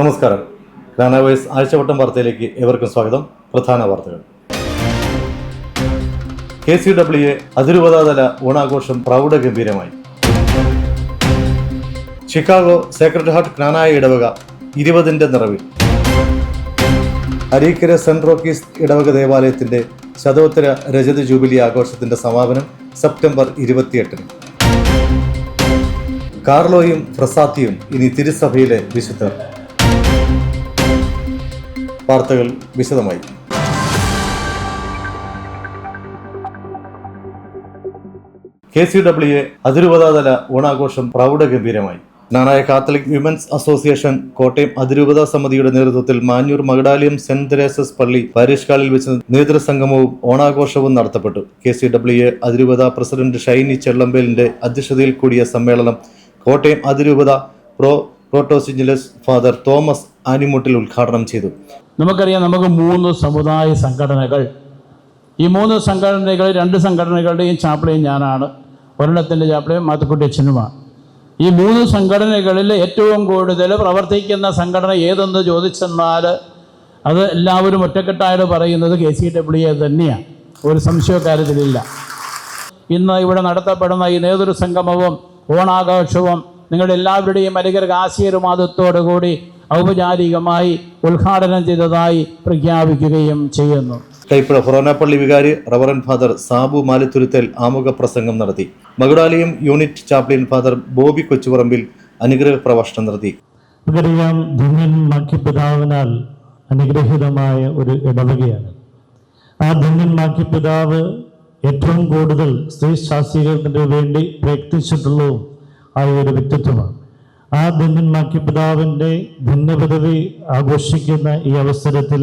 നമസ്കാരം. ഗ്രാനവൈസ് ആഴ്ചവട്ടം വാർത്തയിലേക്ക് ഏവർക്കും സ്വാഗതം. പ്രധാന വാർത്തകൾ. കെ സി ഡബ്ല്യു അതിരൂപതാതല ഓണാഘോഷം പ്രൗഢഗംഭീരമായി. ചിക്കാഗോ സേക്രഡ് ഹാർട്ട് ജ്ഞാനായ ഇടവക ഇരുപതിന്റെ നിറവിൽ. അരീക്കര സെന്റ് റോക്കീസ് ഇടവക ദേവാലയത്തിന്റെ ശതോത്തര രജത ജൂബിലി ആഘോഷത്തിന്റെ സമാപനം സെപ്റ്റംബർ ഇരുപത്തിയെട്ടിന്. കാർലോയും പ്രസാത്തിയും ഇനി തിരുസഭയിലെ വിശുദ്ധർ. വാർത്തകൾ വിശദമായി. കെ സി ഡബ്ല്യു എ അതിരൂപതാതല ഓണാഘോഷം പ്രൗഢഗംഭീരമായി. Knanaya Catholic women's association Kottayam അതിരൂപതാ സമിതിയുടെ നേതൃത്വത്തിൽ മാഞ്ഞൂർ മകഡാലിയം സെന്റ് തെരേസസ് പള്ളി പാരീഷ് ഹാളിൽ വെച്ച് നേതൃസംഗമവും ഓണാഘോഷവും നടത്തപ്പെട്ടു. കെ സി ഡബ്ല്യു എ അതിരൂപത പ്രസിഡന്റ് ഷൈനി ചെള്ളമ്പേലിന്റെ അധ്യക്ഷതയിൽ കൂടിയ സമ്മേളനം കോട്ടയം അതിരൂപത pro protosyncellus father Thomas Animuttil ഉദ്ഘാടനം ചെയ്തു. നമുക്കറിയാം നമുക്ക് മൂന്ന് സമുദായ സംഘടനകൾ. ഈ മൂന്ന് സംഘടനകൾ രണ്ട് സംഘടനകളുടെയും ചാപ്പിളയും ഞാനാണ്. ഒരെണ്ണത്തിന്റെ ചാപ്പിളയും മാത്തുക്കുട്ടി അച്ഛനുമാണ്. ഈ മൂന്ന് സംഘടനകളിൽ ഏറ്റവും കൂടുതൽ പ്രവർത്തിക്കുന്ന സംഘടന ഏതെന്ന് ചോദിച്ചെന്നാൽ അത് എല്ലാവരും ഒറ്റക്കെട്ടായിട്ട് പറയുന്നത് കെ സി ഡബ്ല്യു എ തന്നെയാണ്. ഒരു സംശയക്കാര്യത്തിലില്ല ഇന്ന് ഇവിടെ നടത്തപ്പെടുന്ന ഈ നേതൃസംഗമവും ഓണാഘോഷവും നിങ്ങളുടെ എല്ലാവരുടെയും അനുഗ്രഹ കൂടി ഔപചാരികമായി ഉദ്ഘാടനം ചെയ്തതായി പ്രഖ്യാപിക്കുകയും ചെയ്യുന്നു. കൈപ്പുഴ ഫൊറോനാപ്പള്ളി വികാരി റവറൻ ഫാദർ സാബു മാലിത്തുരുത്തൽ ആമുഖ പ്രസംഗം നടത്തി. Makudalayam unit chaplain father Bobby Kochuparambil അനുഗ്രഹ പ്രഭാഷണം നടത്തി. നമുക്കറിയാം ധന്യന്മാക്കി പിതാവിനാൽ അനുഗ്രഹീതമായ ഒരു ഇടവകയാണ്. ആ ധന്യന്മാക്കി പിതാവ് ഏറ്റവും കൂടുതൽ സ്ത്രീ ശാസ്ത്രീകരണത്തിന് വേണ്ടി പ്രയത്നിച്ചിട്ടുള്ളതും ആയ ഒരു വ്യക്തിത്വമാണ്. ആ ധന്യന്മാക്കി പിതാവിന്റെ ധന്യപദവി ആഘോഷിക്കുന്ന ഈ അവസരത്തിൽ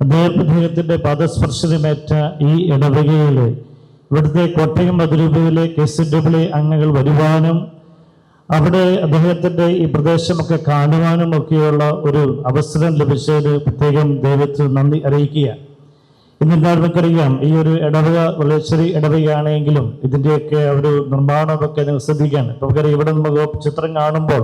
അദ്ദേഹം അദ്ദേഹത്തിന്റെ പദസ്പർശനമേറ്റ ഈ ഇടവകയിൽ ഇവിടുത്തെ കോട്ടയം മതിരൂപയിലെ കെ സി ഡബ്ല്യു അംഗങ്ങൾ വരുവാനും അവിടെ അദ്ദേഹത്തിന്റെ ഈ പ്രദേശമൊക്കെ കാണുവാനും ഒക്കെയുള്ള ഒരു അവസരം ലഭിച്ചതിന് പ്രത്യേകം ദൈവത്തിൽ നന്ദി അറിയിക്കുക ഇന്നെല്ലാവരും നമുക്കറിയാം ഈ ഒരു ഇടവക വളരെ ചെറിയ ഇടവകയാണെങ്കിലും ഇതിന്റെയൊക്കെ ഒരു നിർമ്മാണമൊക്കെ നിങ്ങൾ ശ്രദ്ധിക്കാൻ ഇപ്പൊ നമുക്കറിയാം ഇവിടെ നമുക്ക് ചിത്രം കാണുമ്പോൾ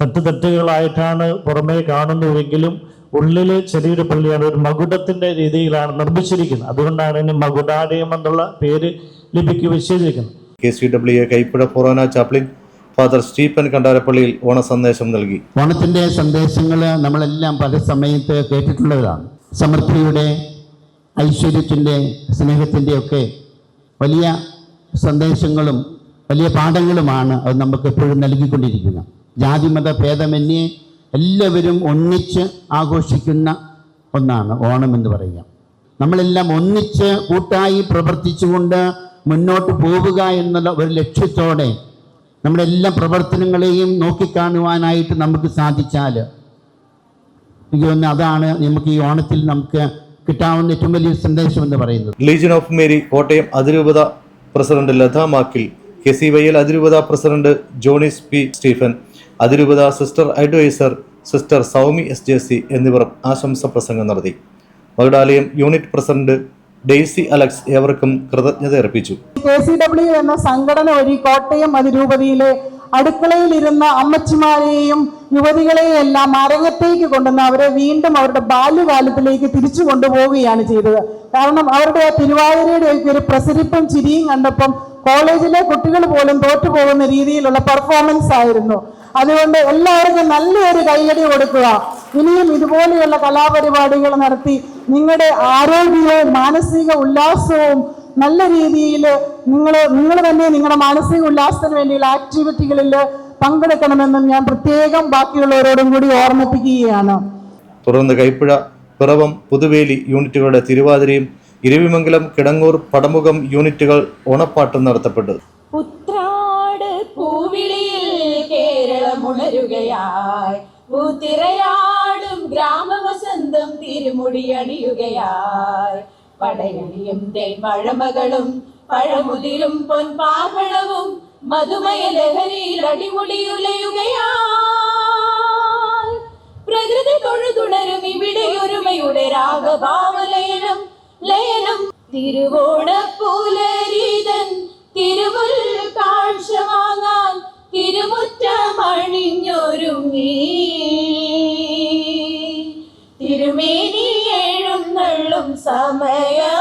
തട്ട് തട്ടുകളായിട്ടാണ് പുറമേ കാണുന്നുവെങ്കിലും ഉള്ളിൽ ചെറിയൊരു പള്ളിയാണ് ഒരു മകുടത്തിന്റെ രീതിയിലാണ് നിർമ്മിച്ചിരിക്കുന്നത്. അതുകൊണ്ടാണ് ഇതിന് മകുടാലയം എന്നുള്ള പേര് ലഭിക്കുകയും ചെയ്തിരിക്കുന്നത്. K C W A Kaipuzha forane chaplain father Stephen കണ്ടാരപ്പള്ളിയിൽ ഓണ സന്ദേശം നൽകി. ഓണത്തിന്റെ സന്ദേശങ്ങൾ നമ്മളെല്ലാം പല സമയത്ത് കേട്ടിട്ടുള്ളതാണ്. സമൃദ്ധിയുടെ ഐശ്വര്യത്തിന്റെ സ്നേഹത്തിന്റെ ഒക്കെ വലിയ സന്ദേശങ്ങളും വലിയ പാഠങ്ങളുമാണ് അത് നമുക്ക് എപ്പോഴും നൽകിക്കൊണ്ടിരിക്കുന്നത്. ജാതിമത ഭേദമന്യേ എല്ലാവരും ഒന്നിച്ച് ആഘോഷിക്കുന്ന ഒന്നാണ് ഓണം എന്ന് പറയുക. നമ്മളെല്ലാം ഒന്നിച്ച് കൂട്ടായി പ്രവർത്തിച്ചുകൊണ്ട് മുന്നോട്ട് പോവുക എന്നുള്ള ഒരു ലക്ഷ്യത്തോടെ നമ്മുടെ എല്ലാ പ്രവർത്തനങ്ങളെയും നോക്കിക്കാണുവാനായിട്ട് നമുക്ക് സാധിച്ചാൽ എനിക്ക് തോന്നുന്നു അതാണ് നമുക്ക് ഈ ഓണത്തിൽ നമുക്ക് കിട്ടാവുന്ന ഏറ്റവും വലിയ സന്ദേശം എന്ന് പറയുന്നത്. ലീജൻ ഓഫ് മേരി കോട്ടയം അതിരൂപത president Latha Makkil K C Y L അതിരൂപത പ്രസിഡന്റ് ജോണിസ് പി സ്റ്റീഫൻ അതിരൂപത sister adviser sister Soumi S J C എന്നിവർ ആശംസ പ്രസംഗം നടത്തി. മകുടാലയം യൂണിറ്റ് പ്രസിഡന്റ് ഡെയ്സി അലക്സ് ഏവർക്കും കൃതജ്ഞത അർപ്പിച്ചു. കെ സി ഡബ്ല്യു എന്ന സംഘടന വഴി കോട്ടയം അതിരൂപതയിലെ അടുക്കളയിലിരുന്ന അമ്മച്ചിമാരെയും യുവതികളെയും എല്ലാം അരങ്ങത്തേക്ക് കൊണ്ടുവന്ന് അവരെ വീണ്ടും അവരുടെ ബാല്യകാലത്തിലേക്ക് തിരിച്ചു കൊണ്ടുപോവുകയാണ് ചെയ്തത്. കാരണം അവരുടെ ആ തിരുവാതിരയുടെ ഒക്കെ ഒരു പ്രസരിപ്പും ചിരിയും കണ്ടപ്പം കോളേജിലെ കുട്ടികൾ പോലും തോറ്റു പോകുന്ന രീതിയിലുള്ള പെർഫോമൻസ് ആയിരുന്നു. അതുകൊണ്ട് എല്ലാവർക്കും നല്ലൊരു കൈയടി കൊടുക്കുക. ഇനിയും ഇതുപോലെയുള്ള കലാപരിപാടികൾ നടത്തി നിങ്ങളുടെ ആരോഗ്യവും മാനസിക ഉല്ലാസവും നല്ല രീതിയിൽ നിങ്ങൾ നിങ്ങൾ തന്നെ നിങ്ങളുടെ മാനസിക ഉല്ലാസത്തിന് വേണ്ടിയുള്ള ആക്ടിവിറ്റികളിൽ പങ്കെടുക്കണമെന്നും ഞാൻ പ്രത്യേകം ബാക്കിയുള്ളവരോടും കൂടി ഓർമ്മിപ്പിക്കുകയാണ്. തുടർന്ന് കൈപ്പുഴ പിറവം പുതുവേലി യൂണിറ്റുകളുടെ തിരുവാതിരയും ഇരവിമംഗലം കിടങ്ങൂർ പടമുഖം യൂണിറ്റുകൾ ഓണപ്പാട്ടും നടത്തപ്പെട്ടു. പുത്രാട് പൂവിളിയിൽ കേരളം ഉണരുകയായി. പൂത്തിരയാടും ഗ്രാമവസന്തം തിരുമുടിയണിയുകയായി പടയണിയും തേൻമഴമകളും പഴമുതിരും പൊൻപാഹളവും മധുമയ ലഹരിയിൽ അടിമുടിയുലയുകയാൽ പ്രകൃതി തൊഴുതുണരും ഇവിടെ ഒരുമയുടെ രാഗഭാവലയനം ലയനം. തിരുവോണ പുലരീതൻ തിരുവുൽ കാഴ്ച വാങ്ങാൻ തിരുമുറ്റമണിഞ്ഞൊരുങ്ങി. തിരുമേനി എഴുന്നള്ളും സമയം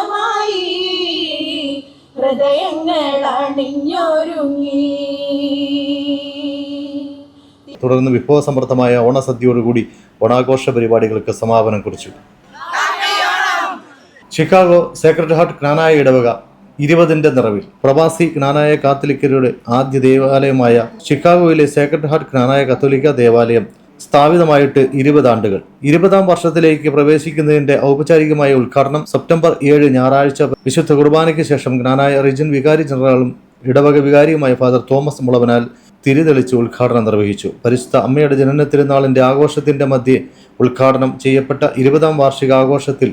ഹൃദയങ്ങൾ അണിഞ്ഞൊരുങ്ങി തുടർന്ന് വിഭവസമൃദ്ധമായ ഓണസദ്യയോടുകൂടി ഓണാഘോഷ പരിപാടികൾക്ക് സമാപനം കുറിച്ചു. ചിക്കാഗോ സേക്രഡ് ഹാർട്ട് ജ്ഞാനായ ഇടവക ഇരുപതിന്റെ നിറവിൽ. പ്രവാസി ജ്ഞാനായ കാത്തലിക്കരുടെ ആദ്യ ദേവാലയമായ ചിക്കാഗോയിലെ സേക്രഡ് ഹാർട്ട് ജ്ഞാനായ കത്തോലിക്ക ദേവാലയം സ്ഥാപിതമായിട്ട് ഇരുപത് ആണ്ടുകൾ. ഇരുപതാം വർഷത്തിലേക്ക് പ്രവേശിക്കുന്നതിന്റെ ഔപചാരികമായ ഉദ്ഘാടനം സെപ്റ്റംബർ ഏഴ് ഞായറാഴ്ച വിശുദ്ധ കുർബാനയ്ക്ക് ശേഷം ഗ്നാനായ റീജിയൻ വികാരി ജനറലും ഇടവക വികാരിയുമായ ഫാദർ തോമസ് മുളവനാൽ തിരിതെളിച്ച് ഉദ്ഘാടനം നിർവഹിച്ചു. പരിശുദ്ധ അമ്മയുടെ ജനന തിരുനാളിന്റെ ആഘോഷത്തിന്റെ മധ്യേ ഉദ്ഘാടനം ചെയ്യപ്പെട്ട ഇരുപതാം വാർഷിക ആഘോഷത്തിൽ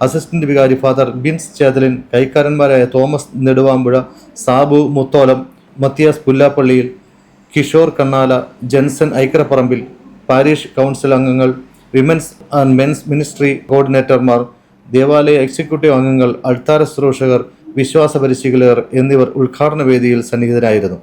അസിസ്റ്റന്റ് വികാരി father Bins ചേതലിൻ കൈക്കാരന്മാരായ Thomas Neduvampuzha Sabu Mutholam Mathias Pullappallil Kishore Kannala Jenson Aikkaraparambil parish council അംഗങ്ങൾ വിമൻസ് ആൻഡ് മെൻസ് മിനിസ്ട്രി കോർഡിനേറ്റർമാർ ദേവാലയ എക്സിക്യൂട്ടീവ് അംഗങ്ങൾ അൾത്താര ശുശ്രൂഷകർ വിശ്വാസ പരിശീലകർ എന്നിവർ ഉദ്ഘാടന വേദിയിൽ സന്നിഹിതരായിരുന്നു.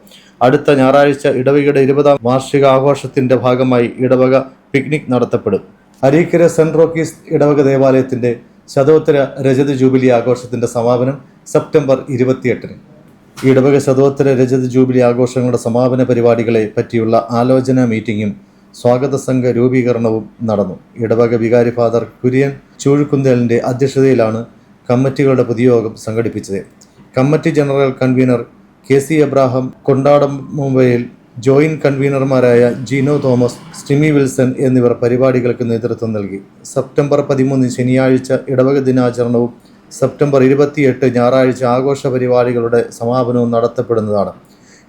അടുത്ത ഞായറാഴ്ച ഇടവകയുടെ ഇരുപതാം വാർഷിക ആഘോഷത്തിന്റെ ഭാഗമായി ഇടവക പിക്നിക് നടത്തപ്പെടും. അരീക്കര സെന്റ് റോക്കീസ് ഇടവക ദേവാലയത്തിന്റെ ശതോത്തര രജത ജൂബിലി ആഘോഷത്തിന്റെ സമാപനം സെപ്റ്റംബർ ഇരുപത്തിയെട്ടിന്. ഇടവക ശതോത്തര രജത ജൂബിലി ആഘോഷങ്ങളുടെ സമാപന പരിപാടികളെ പറ്റിയുള്ള ആലോചനാ മീറ്റിംഗും സ്വാഗത സംഘ രൂപീകരണവും നടന്നു. ഇടവക വികാരി ഫാദർ കുര്യൻ ചൂഴുക്കുന്തലിന്റെ അധ്യക്ഷതയിലാണ് കമ്മിറ്റികളുടെ പൊതുയോഗം സംഘടിപ്പിച്ചത്. Committee general convener K C Abraham Kondadam മുംബൈയിൽ ജോയിന്റ് കൺവീനർമാരായ ജീനോ തോമസ് സ്റ്റിമി വിൽസൺ എന്നിവർ പരിപാടികൾക്ക് നേതൃത്വം നൽകി. സെപ്റ്റംബർ പതിമൂന്ന് ശനിയാഴ്ച ഇടവക ദിനാചരണവും സെപ്റ്റംബർ ഇരുപത്തിയെട്ട് ഞായറാഴ്ച ആഘോഷ പരിപാടികളുടെ സമാപനവും നടത്തപ്പെടുന്നതാണ്.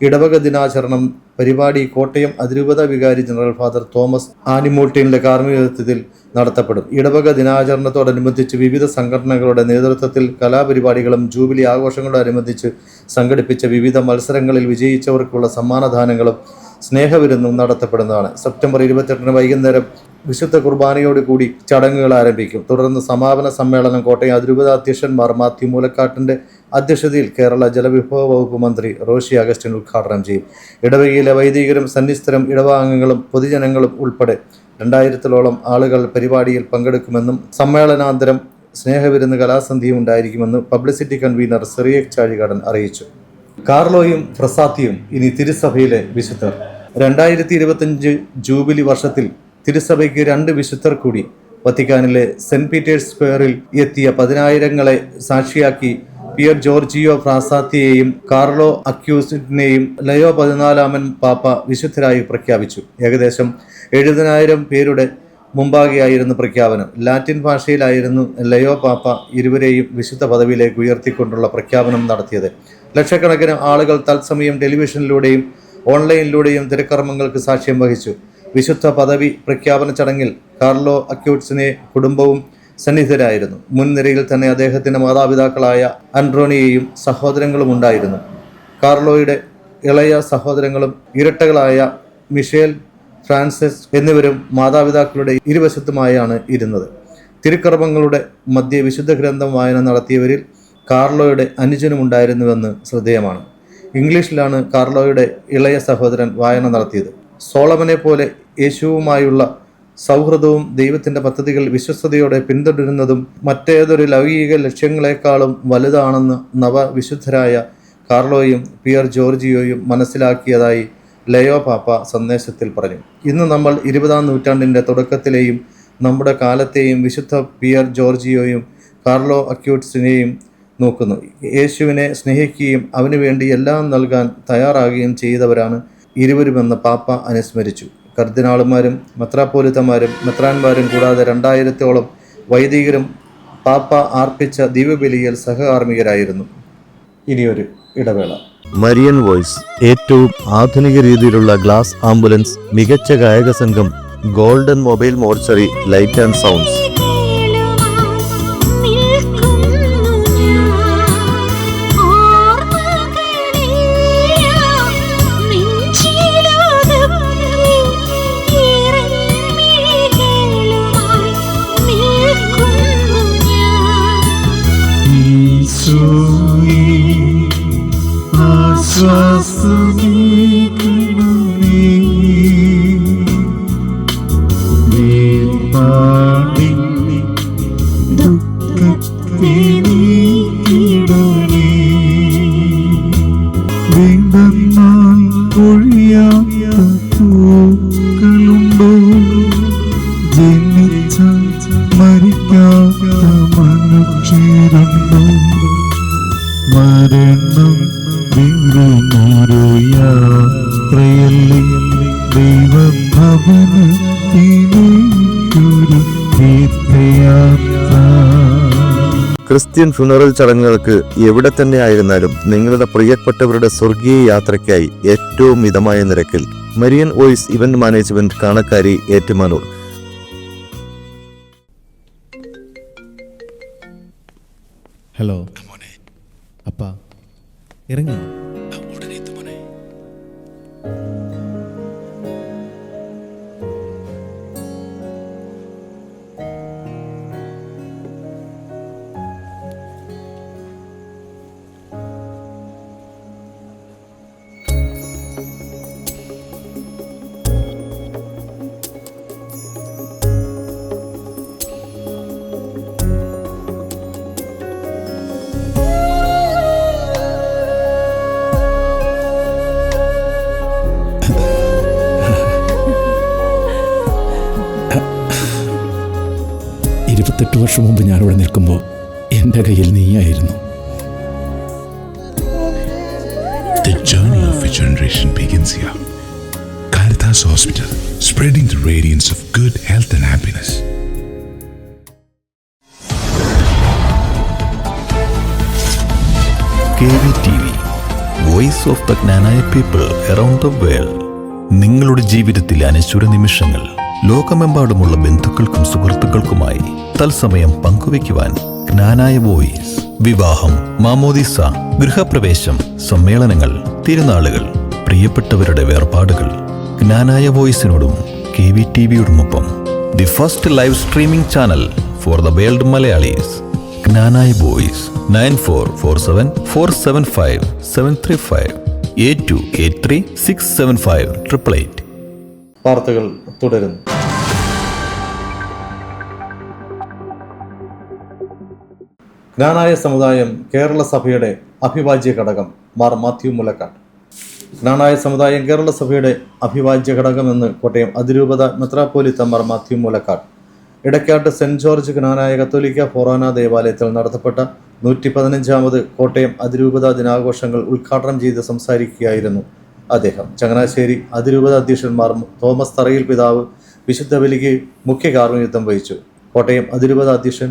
ഇടവക ദിനാചരണം പരിപാടി കോട്ടയം അതിരൂപത വികാരി ജനറൽ ഫാദർ തോമസ് ആനിമൂട്ടിന്റെ കാർമ്മികത്വത്തിൽ നടത്തപ്പെടും. ഇടവക ദിനാചരണത്തോടനുബന്ധിച്ച് വിവിധ സംഘടനകളുടെ നേതൃത്വത്തിൽ കലാപരിപാടികളും ജൂബിലി ആഘോഷങ്ങളോടനുബന്ധിച്ച് സംഘടിപ്പിച്ച വിവിധ മത്സരങ്ങളിൽ വിജയിച്ചവർക്കുള്ള സമ്മാനദാനങ്ങളും സ്നേഹവിരുന്നും നടത്തപ്പെടുന്നതാണ്. സെപ്റ്റംബർ ഇരുപത്തെട്ടിന് വൈകുന്നേരം വിശുദ്ധ കുർബാനയോട് കൂടി ചടങ്ങുകൾ ആരംഭിക്കും. തുടർന്ന് സമാപന സമ്മേളനം കോട്ടയം അതിരൂപത അധ്യക്ഷന്മാർ മാത്യു മൂലക്കാട്ടിന്റെ അധ്യക്ഷതയിൽ കേരള ജലവിഭവ വകുപ്പ് മന്ത്രി റോഷി അഗസ്റ്റിൻ ഉദ്ഘാടനം ചെയ്യും. ഇടവകയിലെ വൈദികരും സന്നിസ്ഥരും ഇടവാംഗങ്ങളും പൊതുജനങ്ങളും ഉൾപ്പെടെ രണ്ടായിരത്തിലോളം ആളുകൾ പരിപാടിയിൽ പങ്കെടുക്കുമെന്നും സമ്മേളനാന്തരം സ്നേഹവിരുന്ന് കലാസന്ധിയും ഉണ്ടായിരിക്കുമെന്ന് പബ്ലിസിറ്റി കൺവീനർ സിറിയക് ചാഴികാടൻ അറിയിച്ചു. കാർലോയും ഫ്രസാത്തിയും ഇനി തിരുസഭയിലെ വിശുദ്ധർ. രണ്ടായിരത്തി ഇരുപത്തഞ്ച് ജൂബിലി വർഷത്തിൽ തിരുസഭയ്ക്ക് രണ്ട് വിശുദ്ധർ കൂടി വത്തിക്കാനിലെ സെന്റ് പീറ്റേഴ്സ് സ്ക്വയറിൽ എത്തിയ പതിനായിരങ്ങളെ സാക്ഷിയാക്കി പിയർ ജോർജിയോ ഫ്രാസാത്തിയെയും കാർലോ അക്യൂസിനെയും ലയോ പതിനാലാമൻ പാപ്പ വിശുദ്ധരായി പ്രഖ്യാപിച്ചു. ഏകദേശം എഴുപതിനായിരം പേരുടെ മുമ്പാകെയായിരുന്നു പ്രഖ്യാപനം. ലാറ്റിൻ ഭാഷയിലായിരുന്നു ലയോ പാപ്പ ഇരുവരെയും വിശുദ്ധ പദവിയിലേക്ക് ഉയർത്തിക്കൊണ്ടുള്ള പ്രഖ്യാപനം നടത്തിയത്. ലക്ഷക്കണക്കിന് ആളുകൾ തത്സമയം ടെലിവിഷനിലൂടെയും ഓൺലൈനിലൂടെയും തിരക്കർമ്മങ്ങൾക്ക് സാക്ഷ്യം വഹിച്ചു. വിശുദ്ധ പദവി പ്രഖ്യാപന ചടങ്ങിൽ കാർലോ അക്യൂട്സിനെ കുടുംബവും സന്നിഹിതരായിരുന്നു. മുൻനിരയിൽ തന്നെ അദ്ദേഹത്തിന്റെ മാതാപിതാക്കളായ അൻട്രോണിയെയും സഹോദരങ്ങളും ഉണ്ടായിരുന്നു. കാർലോയുടെ ഇളയ സഹോദരങ്ങളും ഇരട്ടകളായ മിഷേൽ ഫ്രാൻസിസ് എന്നിവരും മാതാപിതാക്കളുടെ ഇരുവശത്തുമായാണ് ഇരുന്നത്. തിരുക്കർമ്മങ്ങളുടെ മധ്യ വിശുദ്ധ ഗ്രന്ഥം വായന നടത്തിയവരിൽ കാർലോയുടെ അനുജനുമുണ്ടായിരുന്നുവെന്ന് ശ്രദ്ധേയമാണ്. ഇംഗ്ലീഷിലാണ് കാർലോയുടെ ഇളയ സഹോദരൻ വായന നടത്തിയത്. സോളമനെ പോലെ യേശുവുമായുള്ള സൗഹൃദവും ദൈവത്തിന്റെ പദ്ധതികൾ വിശ്വസ്തയോടെ പിന്തുടരുന്നതും മറ്റേതൊരു ലൗകിക ലക്ഷ്യങ്ങളെക്കാളും വലുതാണെന്ന് നവവിശുദ്ധരായ കാർലോയും പിയർ ജോർജിയോയും മനസ്സിലാക്കിയതായി ലയോ പാപ്പ സന്ദേശത്തിൽ പറഞ്ഞു. ഇന്ന് നമ്മൾ ഇരുപതാം നൂറ്റാണ്ടിന്റെ തുടക്കത്തിലെയും നമ്മുടെ കാലത്തെയും വിശുദ്ധ പിയർ ജോർജിയോയും കാർലോ അക്യൂട്ട്സിനെയും നോക്കുന്നു. യേശുവിനെ സ്നേഹിക്കുകയും അവനുവേണ്ടി എല്ലാം നൽകാൻ തയ്യാറാകുകയും ചെയ്തവരാണ് ഇരുവരുമെന്ന് പാപ്പ അനുസ്മരിച്ചു. കർദിനാളുമാരും മെത്രാപ്പോലിത്തമാരും മെത്രാൻമാരും കൂടാതെ രണ്ടായിരത്തോളം വൈദികരും പാപ്പ ആർപ്പിച്ച ദിവ്യബലിയിൽ സഹകാർമ്മികരായിരുന്നു. ഇനിയൊരു ഇടവേള. മരിയൻ വോയ്സ് ഏറ്റവും ആധുനിക രീതിയിലുള്ള ഗ്ലാസ് ആംബുലൻസ് മികച്ച ഗായക സംഘം golden mobile mortuary light and sounds. പൂക്കളുണ്ടോ ജനിച്ച മരിക്കാത്ത മനുഷ്യരുണ്ടോ? ക്രിസ്ത്യൻ ഫ്യൂണറൽ ചടങ്ങുകൾക്ക് എവിടെ തന്നെ ആയിരുന്നാലും നിങ്ങളുടെ പ്രിയപ്പെട്ടവരുടെ സ്വർഗീയ യാത്രയ്ക്കായി ഏറ്റവും മിതമായ നിരക്കിൽ Marian voice event management Kanakkari Ettumanoor. Hello. അപ്പ ഇറങ്ങി. വർഷം മുമ്പ് ഞാനിവിടെ നിൽക്കുമ്പോൾ എന്റെ കയ്യിൽ നീയായിരുന്നു The journey of a generation begins here. Caritas Hospital, spreading the radiance of good health and happiness. KVTV, Voice of the Knanaya people around the world നിങ്ങളുടെ ജീവിതത്തിലെ അനശ്വര നിമിഷങ്ങൾ ലോകമെമ്പാടുമുള്ള ബന്ധുക്കൾക്കും സുഹൃത്തുക്കൾക്കുമായി തത്സമയം പങ്കുവയ്ക്കുവാൻ ജ്ഞാനായ വോയിസ് വിവാഹം മാമോദിസ ഗൃഹപ്രവേശം സമ്മേളനങ്ങൾ തിരുനാളുകൾ പ്രിയപ്പെട്ടവരുടെ വേർപാടുകൾ ജ്ഞാനായ വോയിസിനോടും K V T വിയോടുമൊപ്പം. The first live streaming channel for the world Malayalis. Knanaya voice nine four four seven four seven five seven three five eight two eight three six seven five triple eight. വാർത്തകൾ തുടരുന്നു. ജ്ഞാനായ സമുദായം കേരള സഭയുടെ അഭിവാജ്യ ഘടകം Mar Mathew Mulakkatt ജ്ഞാനായ സമുദായം കേരള സഭയുടെ അഭിവാജ്യ ഘടകമെന്ന് കോട്ടയം അതിരൂപത മെത്രാപ്പോലിത്ത Mar Mathew Moolakkatt Edakkat saint George Knanaya Catholic Forane ദേവാലയത്തിൽ നടത്തപ്പെട്ട നൂറ്റി പതിനഞ്ചാമത് കോട്ടയം അതിരൂപത ദിനാഘോഷങ്ങൾ ഉദ്ഘാടനം ചെയ്ത് സംസാരിക്കുകയായിരുന്നു അദ്ദേഹം. ചങ്ങനാശ്ശേരി അതിരൂപത അധ്യക്ഷന്മാർ തോമസ് തറയിൽ പിതാവ് വിശുദ്ധ ബലിക്ക് മുഖ്യ കാർമ്മികത്വം വഹിച്ചു. കോട്ടയം അതിരൂപത അധ്യക്ഷൻ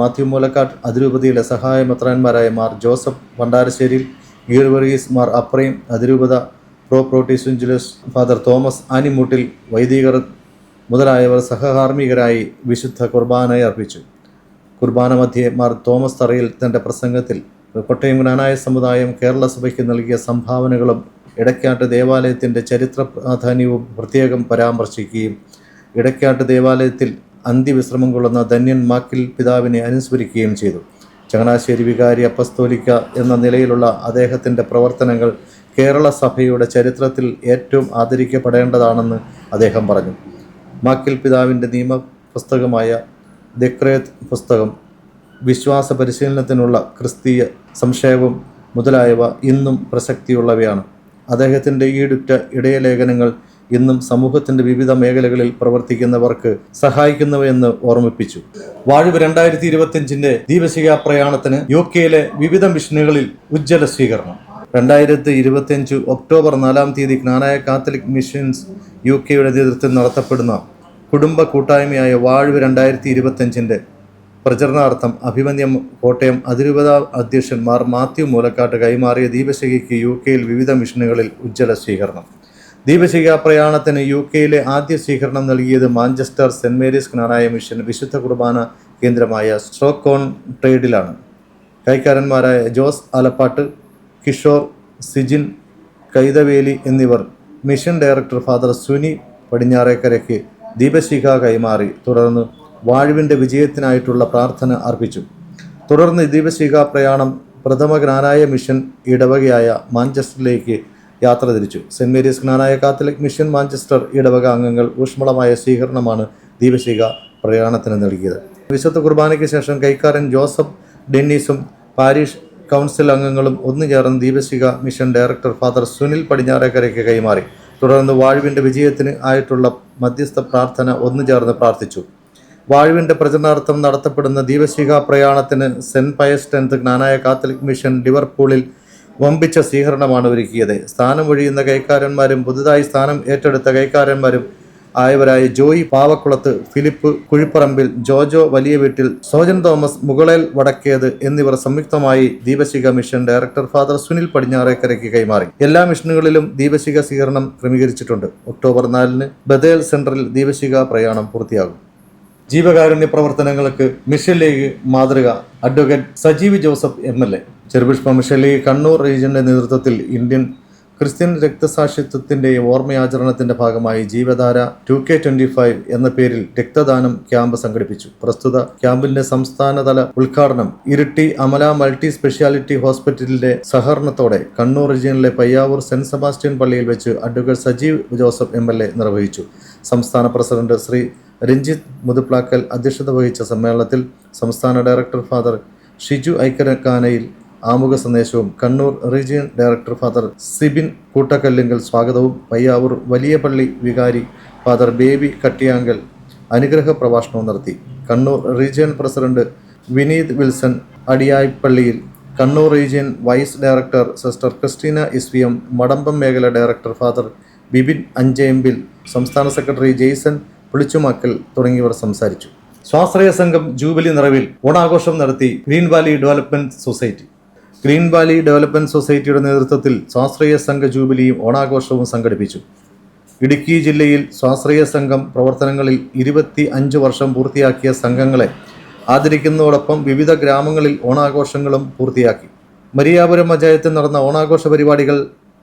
മാത്യു മൂലക്കാട്ട്. അതിരൂപതയിലെ സഹായ മെത്രാന്മാരായ മാർ ജോസഫ് ഭണ്ഡാരശ്ശേരിയിൽ ഗീർവർഗീസ് മാർ അപ്രയും അതിരൂപത pro protosyncellus father Thomas Animoottil വൈദികർ മുതലായവർ സഹകാർമ്മികരായി വിശുദ്ധ കുർബാനയെ അർപ്പിച്ചു. കുർബാന മധ്യേ മാർ തോമസ് തറയിൽ തന്റെ പ്രസംഗത്തിൽ കോട്ടയം ജ്ഞാനായ സമുദായം കേരള സഭയ്ക്ക് നൽകിയ സംഭാവനകളും ഇടയ്ക്കാട്ട് ദേവാലയത്തിന്റെ ചരിത്ര പ്രാധാന്യവും പ്രത്യേകം പരാമർശിക്കുകയും ഇടയ്ക്കാട്ട് ദേവാലയത്തിൽ അന്ത്യവിശ്രമം കൊള്ളുന്ന ധന്യൻ മാക്കിൽ പിതാവിനെ അനുസ്മരിക്കുകയും ചെയ്തു. ചങ്ങനാശ്ശേരി വികാരി അപ്പസ്തോലിക്ക എന്ന നിലയിലുള്ള അദ്ദേഹത്തിന്റെ പ്രവർത്തനങ്ങൾ കേരള സഭയുടെ ചരിത്രത്തിൽ ഏറ്റവും ആദരിക്കപ്പെടേണ്ടതാണെന്ന് അദ്ദേഹം പറഞ്ഞു. മാക്കിൽ പിതാവിന്റെ നിയമ പുസ്തകമായ ദക്രേത് പുസ്തകം വിശ്വാസ പരിശീലനത്തിനുള്ള ക്രിസ്തീയ സംശയവും മുതലായവ ഇന്നും പ്രസക്തിയുള്ളവയാണ്. അദ്ദേഹത്തിന്റെ ഈടുറ്റ ഇടയലേഖനങ്ങൾ ഇന്നും സമൂഹത്തിന്റെ വിവിധ മേഖലകളിൽ പ്രവർത്തിക്കുന്നവർക്ക് സഹായിക്കുന്നുവെന്ന് ഓർമ്മിപ്പിച്ചു. വാഴിവ് രണ്ടായിരത്തി ഇരുപത്തിയഞ്ചിന്റെ ദീപശിഖ പ്രയാണത്തിന് യു കെയിലെ വിവിധ മിഷനുകളിൽ ഉജ്ജ്വല സ്വീകരണം. രണ്ടായിരത്തി ഇരുപത്തിയഞ്ച് ഒക്ടോബർ നാലാം തീയതി ജ്ഞാനായ കാത്തലിക് മിഷൻസ് യു കെയുടെ നേതൃത്വത്തിൽ നടത്തപ്പെടുന്ന കുടുംബ കൂട്ടായ്മയായ വാഴ്വ് രണ്ടായിരത്തി ഇരുപത്തിയഞ്ചിന്റെ പ്രചരണാർത്ഥം അഭിമന്യം കോട്ടയം അതിരൂപത അധ്യക്ഷൻ മാർ മാത്യു മൂലക്കാട്ട് കൈമാറിയ ദീപശിഖയ്ക്ക് യു കെയിൽ വിവിധ മിഷനുകളിൽ ഉജ്ജ്വല സ്വീകരണം. ദീപശിഖ പ്രയാണത്തിന് യു കെയിലെ ആദ്യ സ്വീകരണം നൽകിയത് Manchester saint Mary's Knanaya mission വിശുദ്ധ കുർബാന കേന്ദ്രമായ സ്ട്രോക്കോൺ ട്രേഡിലാണ്. കൈക്കാരന്മാരായ ജോസ് ആലപ്പാട്ട് കിഷോർ സിജിൻ കൈതവേലി എന്നിവർ മിഷൻ ഡയറക്ടർ ഫാദർ സുനി പടിഞ്ഞാറേക്കരയ്ക്ക് ദീപശിഖ കൈമാറി. തുടർന്ന് വാഴുവിന്റെ വിജയത്തിനായിട്ടുള്ള പ്രാർത്ഥന അർപ്പിച്ചു. തുടർന്ന് ദീപശിഖ പ്രയാണം പ്രഥമ ജ്ഞാനായ മിഷൻ ഇടവകയായ മാഞ്ചസ്റ്ററിലേക്ക് യാത്ര തിരിച്ചു. Saint Mary's Knanaya Catholic mission Manchester ഇടവക അംഗങ്ങൾ ഊഷ്മളമായ സ്വീകരണമാണ് ദീപശിഖ പ്രയാണത്തിന് നൽകിയത്. വിശുദ്ധ കുർബാനയ്ക്ക് ശേഷം കൈക്കാരൻ ജോസഫ് ഡെന്നീസും പാരീഷ് കൗൺസിൽ അംഗങ്ങളും ഒന്നു ചേർന്ന് ദീപശിഖ മിഷൻ ഡയറക്ടർ ഫാദർ സുനിൽ പടിഞ്ഞാറേക്കരയ്ക്ക് കൈമാറി. തുടർന്ന് വാഴുവിന്റെ വിജയത്തിന് ആയിട്ടുള്ള മധ്യസ്ഥ പ്രാർത്ഥന ഒന്നു ചേർന്ന് പ്രാർത്ഥിച്ചു. വാഴുവിന്റെ പ്രചരണാർത്ഥം നടത്തപ്പെടുന്ന ദീപശിഖ പ്രയാണത്തിന് Saint Pius tenth Knanaya Catholic mission ലിവർപൂളിൽ വമ്പിച്ച സ്വീകരണമാണ് ഒരുക്കിയത്. സ്ഥാനം ഒഴിയുന്ന കൈക്കാരന്മാരും പുതുതായി സ്ഥാനം ഏറ്റെടുത്ത കൈക്കാരന്മാരും ആയവരായ Joy Pavakkulath Philip Kuzhipparambil Jojo Valiya Veettil Sojan Thomas Mukalel Vadakkethu എന്നിവർ സംയുക്തമായി ദീപശിക മിഷൻ ഡയറക്ടർ ഫാദർ സുനിൽ പടിഞ്ഞാറേക്കരയ്ക്ക് കൈമാറി. എല്ലാ മിഷനുകളിലും ദീപശിക സ്വീകരണം ക്രമീകരിച്ചിട്ടുണ്ട്. ഒക്ടോബർ നാലിന് ബദേൽ സെന്ററിൽ ദീപശിക പ്രയാണം പൂർത്തിയാകും. ജീവകാരുണ്യ പ്രവർത്തനങ്ങൾക്ക് മിഷൻ ലീഗ് മാതൃക advocate Sajeev Joseph M L A. Cherupushpa mission Kannur റീജിയന്റെ നേതൃത്വത്തിൽ ഇന്ത്യൻ ക്രിസ്ത്യൻ രക്തസാക്ഷിത്വത്തിന്റെ ഓർമ്മയാചരണത്തിന്റെ ഭാഗമായി Jeevadhara two K twenty five എന്ന പേരിൽ രക്തദാനം ക്യാമ്പ് സംഘടിപ്പിച്ചു. പ്രസ്തുത ക്യാമ്പിന്റെ സംസ്ഥാനതല ഉദ്ഘാടനം ഇരിട്ടി അമല മൾട്ടി സ്പെഷ്യാലിറ്റി ഹോസ്പിറ്റലിന്റെ സഹകരണത്തോടെ കണ്ണൂർ റീജിയനിലെ പയ്യാവൂർ സെന്റ് സെബാസ്റ്റ്യൻ പള്ളിയിൽ വെച്ച് അഡ്വക്കേറ്റ് സജീവ് ജോസഫ് എ നിർവഹിച്ചു. സംസ്ഥാന പ്രസിഡന്റ് ശ്രീ രഞ്ജിത്ത് മുതുപ്ലാക്കൽ അധ്യക്ഷത വഹിച്ച സമ്മേളനത്തിൽ സംസ്ഥാന ഡയറക്ടർ ഫാദർ ഷിജു ഐക്കരക്കാനയിൽ ആമുഖ സന്ദേശവും Kannur region director father Sibin Koottakkallingal സ്വാഗതവും പയ്യാവൂർ വലിയ പള്ളി വികാരി ഫാദർ ബേബി കട്ടിയാങ്കൽ അനുഗ്രഹ പ്രഭാഷണവും നടത്തി. Kannur region president Vineeth Wilson Adiyaypallil Kannur region vice director sister Christina M Madambam മേഖല ഡയറക്ടർ ഫാദർ ബിബിൻ അഞ്ചേമ്പിൽ സംസ്ഥാന സെക്രട്ടറി ജെയ്സൺ പുളിച്ചുമാക്കൽ തുടങ്ങിയവർ സംസാരിച്ചു. സ്വാശ്രയ സംഘം ജൂബിലി നിറവിൽ ഓണാഘോഷം നടത്തി green valley development society. Green valley development സൊസൈറ്റിയുടെ നേതൃത്വത്തിൽ സ്വാശ്രയ സംഘ ജൂബിലിയും ഓണാഘോഷവും സംഘടിപ്പിച്ചു. ഇടുക്കി ജില്ലയിൽ സ്വാശ്രയ സംഘം പ്രവർത്തനങ്ങളിൽ ഇരുപത്തി അഞ്ച് വർഷം പൂർത്തിയാക്കിയ സംഘങ്ങളെ ആദരിക്കുന്നതോടൊപ്പം വിവിധ ഗ്രാമങ്ങളിൽ ഓണാഘോഷങ്ങളും പൂർത്തിയാക്കി. മരിയാപുരം പഞ്ചായത്തിൽ നടന്ന ഓണാഘോഷ പരിപാടികൾ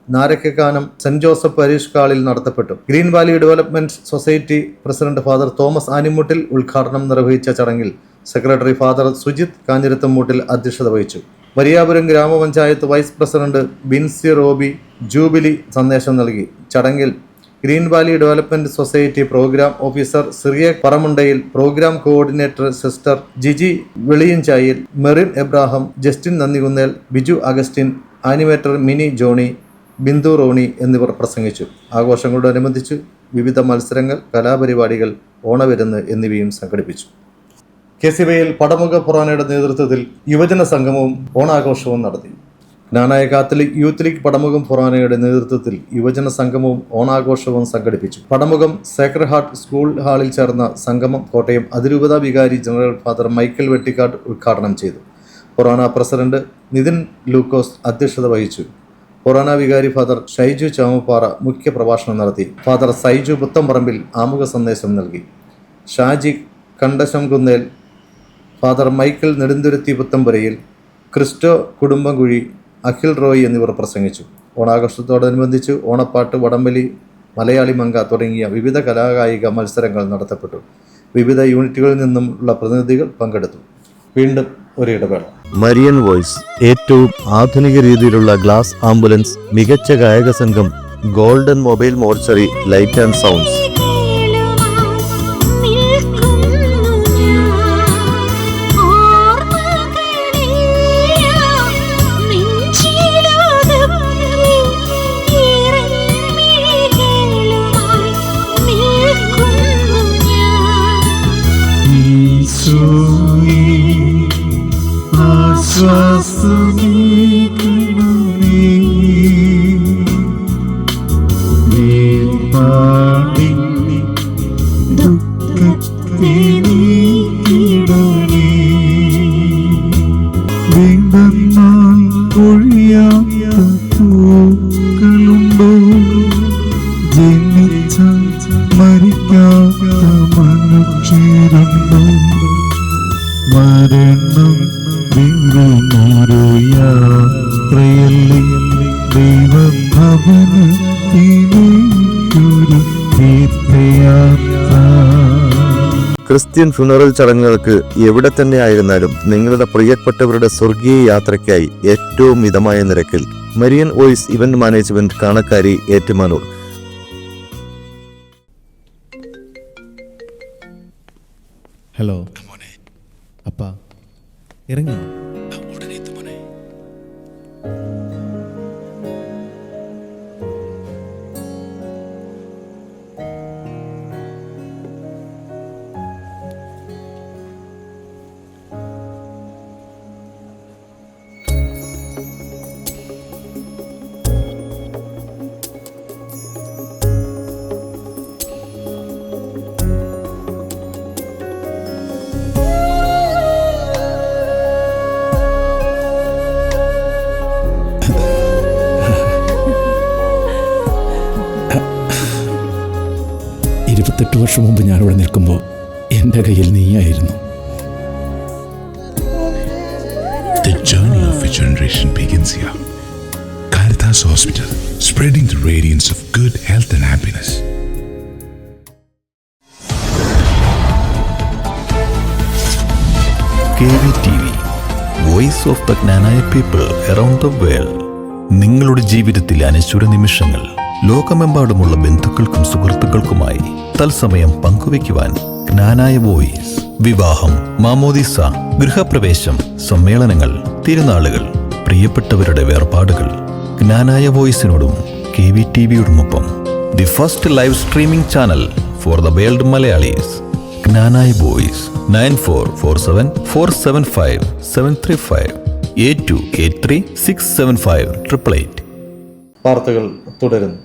നാരക്കക്കാനം സെന്റ് ജോസഫ് പരീഷ് കാളിൽ നടത്തപ്പെട്ടു. Green valley development society president father Thomas Animuttil ഉദ്ഘാടനം നിർവഹിച്ച ചടങ്ങിൽ സെക്രട്ടറി ഫാദർ സുജിത് കാഞ്ഞിരത്തമ്മൂട്ടിൽ അധ്യക്ഷത വഹിച്ചു. മരിയാപുരം ഗ്രാമപഞ്ചായത്ത് vice president Binsy Roby jubilee സന്ദേശം നൽകി. ചടങ്ങിൽ green valley development society programme officer Siriya Paramundayil programme coordinator sister Jiji Veliyanchayil Merin Abraham Justin Nandikunnel Biju Augustine animator Mini Johnny Bindu Roni എന്നിവർ പ്രസംഗിച്ചു. ആഘോഷങ്ങളോടനുബന്ധിച്ച് വിവിധ മത്സരങ്ങൾ കലാപരിപാടികൾ ഓണവിരുന്ന് എന്നിവയും സംഘടിപ്പിച്ചു. കെ സി ബിയിൽ പടമുഖ പുറാനയുടെ നേതൃത്വത്തിൽ യുവജന സംഗമവും ഓണാഘോഷവും നടത്തി. Knanaya Catholic youth league Padamukham ഫൊറാനയുടെ നേതൃത്വത്തിൽ യുവജന സംഗമവും ഓണാഘോഷവും സംഘടിപ്പിച്ചു. പടമുഖം സേക്രഡ് ഹാർട്ട് സ്കൂൾ ഹാളിൽ ചേർന്ന സംഗമം കോട്ടയം അതിരൂപത വികാരി ജനറൽ ഫാദർ മൈക്കൽ വെട്ടിക്കാട് ഉദ്ഘാടനം ചെയ്തു. ഫൊറാന പ്രസിഡന്റ് നിതിൻ ലൂക്കോസ് അധ്യക്ഷത വഹിച്ചു. ഫൊറാന വികാരി ഫാദർ ഷൈജു ചാമുപ്പാറ മുഖ്യ പ്രഭാഷണം നടത്തി. ഫാദർ സൈജു പുത്തംപറമ്പിൽ ആമുഖ സന്ദേശം നൽകി. Shaji Kandasam Kunnel father Michael Nedunthuruthi Puthenpurayil Christo Kudumbamkuzhi Akhil Roy എന്നിവർ പ്രസംഗിച്ചു. ഓണാഘോഷത്തോടനുബന്ധിച്ച് ഓണപ്പാട്ട് വടംവലി മലയാളി മങ്ക തുടങ്ങിയ വിവിധ കലാകായിക മത്സരങ്ങൾ നടത്തപ്പെട്ടു. വിവിധ യൂണിറ്റുകളിൽ നിന്നുമുള്ള പ്രതിനിധികൾ പങ്കെടുത്തു. വീണ്ടും ഒരു ഇടവേള. മരിയൻ വോയ്സ് ഏറ്റവും ആധുനിക രീതിയിലുള്ള ഗ്ലാസ് ആംബുലൻസ് മികച്ച ഗായക സംഘം golden mobile mortuary light and sounds. മരണം ക്രിസ്ത്യൻ ഫ്യൂണറൽ ചടങ്ങുകൾക്ക് എവിടെ തന്നെ ആയിരുന്നാലും നിങ്ങളുടെ പ്രിയപ്പെട്ടവരുടെ സ്വർഗീയ യാത്രയ്ക്കായി ഏറ്റവും മിതമായ നിരക്കിൽ Marian voice event management Kanakkari Ettumanoor. Hello അപ്പ ഇറങ്ങി. Here. Caritas Hospital, spreading the radiance of good health and happiness. We voice of the Knanaya people around the world നിങ്ങളുടെ ജീവിതത്തിലെ അനശ്വര നിമിഷങ്ങൾ ലോകമെമ്പാടുമുള്ള ബന്ധുക്കൾക്കും സുഹൃത്തുക്കൾക്കുമായി തത്സമയം പങ്കുവയ്ക്കുവാൻ ജ്ഞാനായ വോയിസ് വിവാഹം മാമോദിസ ഗൃഹപ്രവേശം സമ്മേളനങ്ങൾ തിരുനാളുകൾ പ്രിയപ്പെട്ടവരുടെ വേർപാടുകൾ ജ്ഞാനായ വോയിസിനോടും K V T വിയോടുമൊപ്പം. The first live streaming channel for the world Malayalees Knanaya voice nine four four seven four seven five seven three five eight two eight three six seven five triple eight. വാർത്തകൾ തുടരുന്നു.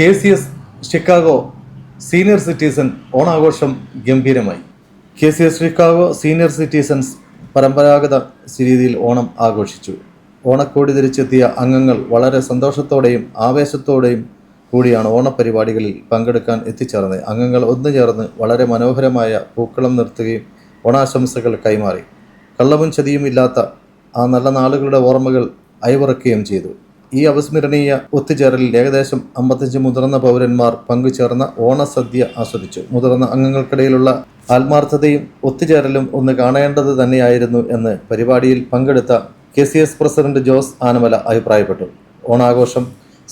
K C S Chicago senior citizen ഓണാഘോഷം ഗംഭീരമായി. K C S Chicago senior citizens പരമ്പരാഗത രീതിയിൽ ഓണം ആഘോഷിച്ചു. ഓണക്കോടി ധരിച്ചെത്തിയ അംഗങ്ങൾ വളരെ സന്തോഷത്തോടെയും ആവേശത്തോടെയും കൂടിയാണ് ഓണപരിപാടികളിൽ പങ്കെടുക്കാൻ എത്തിച്ചേർന്നത്. അംഗങ്ങൾ ഒന്നുചേർന്ന് വളരെ മനോഹരമായ പൂക്കളം നിർത്തുകയും ഓണാശംസകൾ കൈമാറി. കള്ളവും ചതിയും ഇല്ലാത്ത ആ നല്ല നാളുകളുടെ ഓർമ്മകൾ അയവിറക്കുകയും ചെയ്തു. ഈ അവിസ്മരണീയ ഒത്തുചേരലിൽ ഏകദേശം അമ്പത്തഞ്ച് മുതിർന്ന പൗരന്മാർ പങ്കുചേർന്ന ഓണസദ്യ ആസ്വദിച്ചു. മുതിർന്ന അംഗങ്ങൾക്കിടയിലുള്ള ആത്മാർത്ഥതയും ഒത്തുചേരലും ഒന്ന് കാണേണ്ടത് തന്നെയായിരുന്നു എന്ന് പരിപാടിയിൽ പങ്കെടുത്ത K C S president Jose Anamala അഭിപ്രായപ്പെട്ടു. ഓണാഘോഷം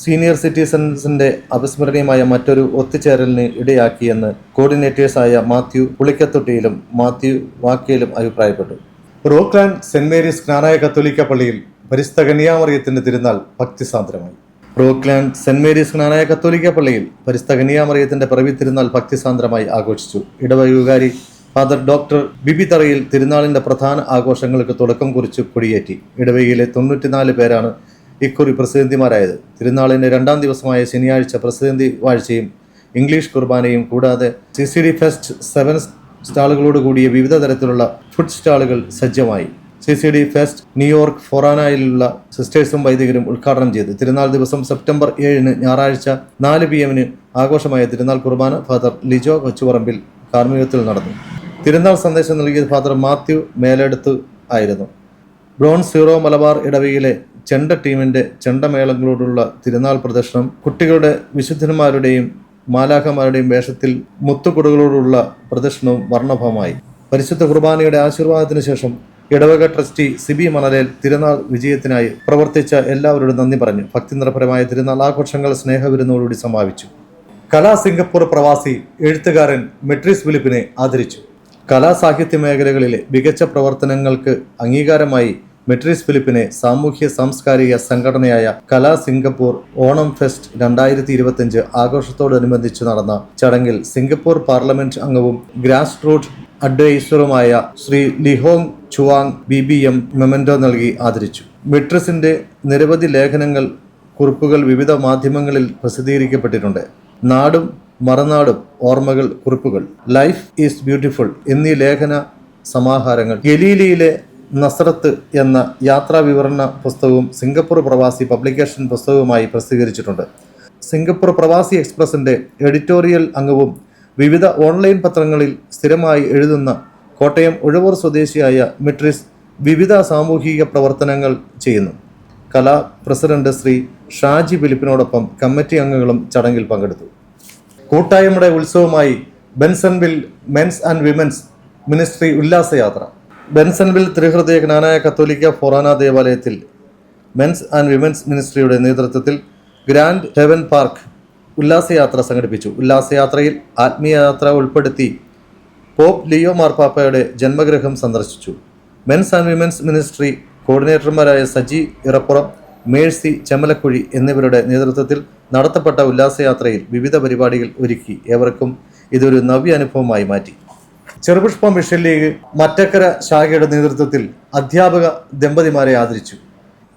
സീനിയർ സിറ്റിസൺസിന്റെ അവിസ്മരണീയമായ മറ്റൊരു ഒത്തുചേരലിന് ഇടയാക്കിയെന്ന് കോർഡിനേറ്റേഴ്സായ മാത്യു പുളിക്കത്തൊട്ടിയിലും മാത്യു വാക്കിയിലും അഭിപ്രായപ്പെട്ടു. റോക്ലാൻഡ് സെന്റ് മേരീസ് ജ്ഞാനായ കത്തോലിക്ക പള്ളിയിൽ പരിസ്ഥ കന്യാമറിയത്തിന്റെ തിരുനാൾ ഭക്തിസാന്ദ്രമായി. റോക്ലാൻഡ് സെന്റ് മേരീസ് ജ്ഞാനായ കത്തോലിക്ക പള്ളിയിൽ പരിസ്ഥ കനിയാമറിയത്തിന്റെ പിറവി തിരുനാൾ ഭക്തിസാന്ദ്രമായി ആഘോഷിച്ചു. ഇടവകുകാരി ഫാദർ ഡോക്ടർ ബിബി തറയിൽ തിരുനാളിന്റെ പ്രധാന ആഘോഷങ്ങൾക്ക് തുടക്കം കുറിച്ച് കൊടിയേറ്റി. ഇടവകയിലെ തൊണ്ണൂറ്റിനാല് പേരാണ് ഇക്കുറി പ്രസിദ്ധിമാരായത് തിരുനാളിന്റെ രണ്ടാം ദിവസമായ ശനിയാഴ്ച പ്രസിദ്ധി വാഴ്ചയും ഇംഗ്ലീഷ് കുർബാനയും കൂടാതെ C C D fest seven സ്റ്റാളുകളോട് കൂടിയ വിവിധ തരത്തിലുള്ള ഫുഡ് സ്റ്റാളുകൾ സജ്ജമായി. C C D fest New York ഫൊറാനയിലുള്ള സിസ്റ്റേഴ്സും വൈദികരും ഉദ്ഘാടനം ചെയ്തു. തിരുനാൾ ദിവസം സെപ്റ്റംബർ ഏഴിന് ഞായറാഴ്ച നാല് പി എമ്മിന് ആഘോഷമായ തിരുനാൾ കുർബാന ഫാദർ ലിജോ കൊച്ചുപറമ്പിൽ കാർമ്മികത്തിൽ നടന്നു. തിരുനാൾ സന്ദേശം നൽകിയത് ഫാദർ മാത്യു മേലെടുത്ത് ആയിരുന്നു. ബ്രോൺ സീറോ മലബാർ ഇടവയിലെ ചെണ്ട ടീമിന്റെ ചെണ്ടമേളങ്ങളോടുള്ള തിരുനാൾ പ്രദർശനം കുട്ടികളുടെ വിശുദ്ധന്മാരുടെയും മാലാഖമാരുടെയും വേഷത്തിൽ മുത്തുകൊടുകളോടുള്ള പ്രദർശനവും വർണഭമായി പരിശുദ്ധ കുർബാനയുടെ ആശീർവാദത്തിന് ശേഷം ഇടവക ട്രസ്റ്റി സിബി മണലേൽ തിരുനാൾ വിജയത്തിനായി പ്രവർത്തിച്ച എല്ലാവരോടും നന്ദി പറഞ്ഞു. ഭക്തിനിർഭരമായ തിരുനാൾ ആഘോഷങ്ങൾ സ്നേഹവിരുന്നോടുകൂടി സമാപിച്ചു. കലാ സിംഗപ്പൂർ പ്രവാസി എഴുത്തുകാരൻ മെട്രിസ് ഫിലിപ്പിനെ ആദരിച്ചു. കലാസാഹിത്യ മേഖലകളിലെ മികച്ച പ്രവർത്തനങ്ങൾക്ക് അംഗീകാരമായി മെട്രിസ് ഫിലിപ്പിനെ സാമൂഹ്യ സാംസ്കാരിക സംഘടനയായ കലാ സിംഗപ്പൂർ ഓണം ഫെസ്റ്റ് രണ്ടായിരത്തി ഇരുപത്തിയഞ്ച് ആഘോഷത്തോടനുബന്ധിച്ച് നടന്ന ചടങ്ങിൽ സിംഗപ്പൂർ പാർലമെന്റ് അംഗവും grass root അഡ്വൈസറുമായ Shri Lihong Chuang B B M memento നൽകി ആദരിച്ചു. മിട്രസിന്റെ നിരവധി ലേഖനങ്ങൾ കുറിപ്പുകൾ വിവിധ മാധ്യമങ്ങളിൽ പ്രസിദ്ധീകരിക്കപ്പെട്ടിട്ടുണ്ട്. നാടും മറനാടും ഓർമ്മകൾ കുറിപ്പുകൾ. ലൈഫ് ഈസ് ബ്യൂട്ടിഫുൾ എന്നീ ലേഖന സമാഹാരങ്ങൾ. ഗലീലിയിലെ നസ്രത്ത് എന്ന യാത്രാ വിവരണ പുസ്തകവും സിംഗപ്പൂർ പ്രവാസി പബ്ലിക്കേഷൻ പുസ്തകവുമായി പ്രസിദ്ധീകരിച്ചിട്ടുണ്ട്. സിംഗപ്പൂർ പ്രവാസി എക്സ്പ്രസിന്റെ എഡിറ്റോറിയൽ അംഗവും വിവിധ ഓൺലൈൻ പത്രങ്ങളിൽ സ്ഥിരമായി എഴുതുന്ന കോട്ടയം ഉഴവൂർ സ്വദേശിയായ മിട്രിസ് വിവിധ സാമൂഹിക പ്രവർത്തനങ്ങൾ ചെയ്യുന്നു. കലാ പ്രസിഡന്റ് ശ്രീ ഷാജി ഫിലിപ്പിനോടൊപ്പം കമ്മിറ്റി അംഗങ്ങളും ചടങ്ങിൽ പങ്കെടുത്തു. കൂട്ടായ്മയുടെ ഉത്സവമായി Bensenville men's and women's ministry ഉല്ലാസയാത്ര. Bensenville ത്രിഹൃദയ ജ്ഞാനായ കത്തോലിക്ക ഫൊറാന ദേവാലയത്തിൽ മെൻസ് ആൻഡ് വിമൻസ് മിനിസ്ട്രിയുടെ നേതൃത്വത്തിൽ ഗ്രാൻഡ് ഹെവൻ പാർക്ക് ഉല്ലാസയാത്ര സംഘടിപ്പിച്ചു. ഉല്ലാസയാത്രയിൽ ആത്മീയയാത്ര ഉൾപ്പെടുത്തി പോപ്പ് ലിയോ മാർപ്പാപ്പയുടെ ജന്മഗൃഹം സന്ദർശിച്ചു. മെൻസ് ആൻഡ് വിമൻസ് മിനിസ്ട്രി കോർഡിനേറ്റർമാരായ സജി ഇറപ്പുറം മേഴ്സി ചെമ്മലക്കുഴി എന്നിവരുടെ നേതൃത്വത്തിൽ നടത്തപ്പെട്ട ഉല്ലാസയാത്രയിൽ വിവിധ പരിപാടികൾ ഒരുക്കി ഏവർക്കും ഇതൊരു നവ്യ അനുഭവമായി മാറ്റി. ചെറുപുഷ്പ മിഷൻ ലീഗ് മറ്റക്കര ശാഖയുടെ നേതൃത്വത്തിൽ അധ്യാപക ദമ്പതിമാരെ ആദരിച്ചു.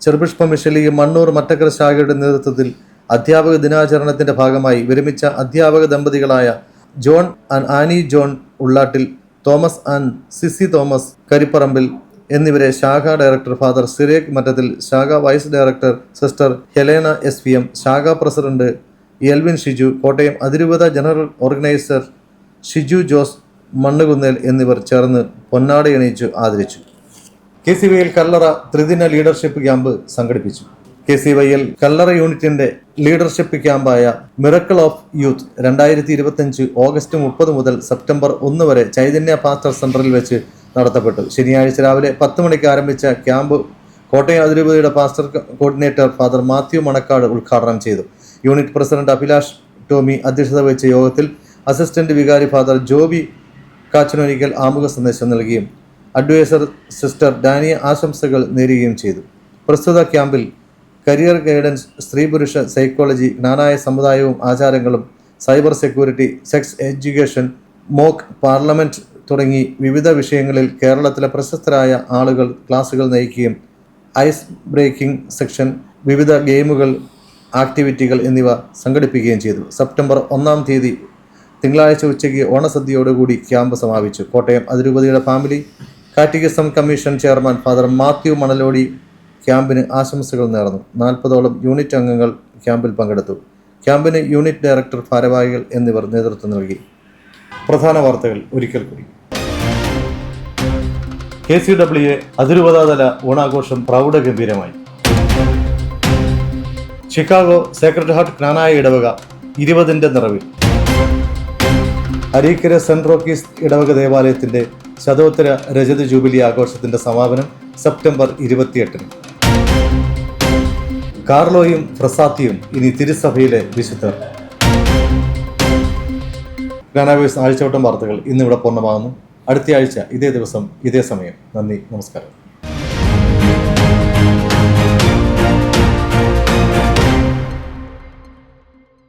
ചെറുപുഷ്പ മിഷൻ ലീഗ് മണ്ണൂർ മറ്റക്കര ശാഖയുടെ നേതൃത്വത്തിൽ അധ്യാപക ദിനാചരണത്തിന്റെ ഭാഗമായി വിരമിച്ച അധ്യാപക ദമ്പതികളായ John Annie John Ullattil Thomas and Sicy Thomas Karipparambil എന്നിവരെ ശാഖ ഡയറക്ടർ ഫാദർ സിറേഖ് മറ്റത്തിൽ ശാഖ vice director sister Helena S P M ശാഖ പ്രസിഡന്റ് എൽവിൻ ഷിജു കോട്ടയം അതിരൂപത general organiser Shiju Jose Mannukunnel എന്നിവർ ചേർന്ന് പൊന്നാടയണിയിച്ചു ആദരിച്ചു. കെ സി വൈയിൽ കല്ലറ ത്രിദിന ലീഡർഷിപ്പ് ക്യാമ്പ് സംഘടിപ്പിച്ചു. കെ സി വൈയിൽ കല്ലറ യൂണിറ്റിന്റെ ലീഡർഷിപ്പ് ക്യാമ്പായ മിറക്കിൾ ഓഫ് യൂത്ത് രണ്ടായിരത്തി ഇരുപത്തഞ്ച് ഓഗസ്റ്റ് മുപ്പത് മുതൽ സെപ്റ്റംബർ ഒന്ന് വരെ ചൈതന്യ പാസ്റ്റർ സെന്ററിൽ വെച്ച് നടത്തപ്പെട്ടു. ശനിയാഴ്ച രാവിലെ പത്ത് മണിക്ക് ആരംഭിച്ച ക്യാമ്പ് കോട്ടയം അതിരൂപതയുടെ pastor coordinator father Mathew Manakkad ഉദ്ഘാടനം ചെയ്തു. യൂണിറ്റ് പ്രസിഡന്റ് അഭിലാഷ് ടോമി അധ്യക്ഷത വഹിച്ച യോഗത്തിൽ അസിസ്റ്റന്റ് വികാരി ഫാദർ ജോബി കാച്ചനൊരിക്കൽ ആമുഖ സന്ദേശം നൽകുകയും അഡ്വൈസർ സിസ്റ്റർ ഡാനിയ ആശംസകൾ നേരുകയും ചെയ്തു. പ്രസ്തുത ക്യാമ്പിൽ കരിയർ ഗൈഡൻസ് സ്ത്രീ പുരുഷ സൈക്കോളജി നാനായ സമുദായവും ആചാരങ്ങളും cyber security sex education mock parliament തുടങ്ങി വിവിധ വിഷയങ്ങളിൽ കേരളത്തിലെ പ്രശസ്തരായ ആളുകൾ ക്ലാസുകൾ നയിക്കുകയും ഐസ് ബ്രേക്കിംഗ് സെക്ഷൻ വിവിധ ഗെയിമുകൾ ആക്ടിവിറ്റികൾ എന്നിവ സംഘടിപ്പിക്കുകയും ചെയ്തു. സെപ്റ്റംബർ ഒന്നാം തീയതി തിങ്കളാഴ്ച ഉച്ചയ്ക്ക് ഓണസദ്യയോടുകൂടി ക്യാമ്പ് സമാപിച്ചു. കോട്ടയം അതിരൂപതയുടെ family catechism commission chairman father Mathew Manalody ക്യാമ്പിന് ആശംസകൾ നേർന്നു. നാൽപ്പതോളം യൂണിറ്റ് അംഗങ്ങൾ ക്യാമ്പിൽ പങ്കെടുത്തു. ക്യാമ്പിന് യൂണിറ്റ് ഡയറക്ടർ ഭാരവാഹികൾ എന്നിവർ നേതൃത്വം നൽകി. പ്രധാന വാർത്തകൾ ഒരിക്കൽ കൂടി. കെ സി ഡബ്ല്യു എ അതിരൂപതാതല ഓണാഘോഷം പ്രൗഢഗംഭീരമായി. ചിക്കാഗോ സേക്രഡ് ഹാർട്ട് ജ്ഞാനായ ഇടവക ഇരുപതിന്റെ നിറവിൽ. അരീക്കര സെന്റ് റോക്കീസ് ഇടവക ദേവാലയത്തിന്റെ ശതോത്തര രജത ജൂബിലി ആഘോഷത്തിന്റെ സമാപനം സെപ്റ്റംബർ ഇരുപത്തിയെട്ടിന്. കാർലോയും ഫ്രസാത്തിയും ഇനി തിരുസഭയിലെ വിശുദ്ധർ. ഗാനാവേഴ്സ് ആഴ്ചവട്ടം വാർത്തകൾ ഇന്നിവിടെ പൂർണമാകുന്നു. അടുത്തയാഴ്ച ഇതേ ദിവസം ഇതേ സമയം. നന്ദി നമസ്കാരം.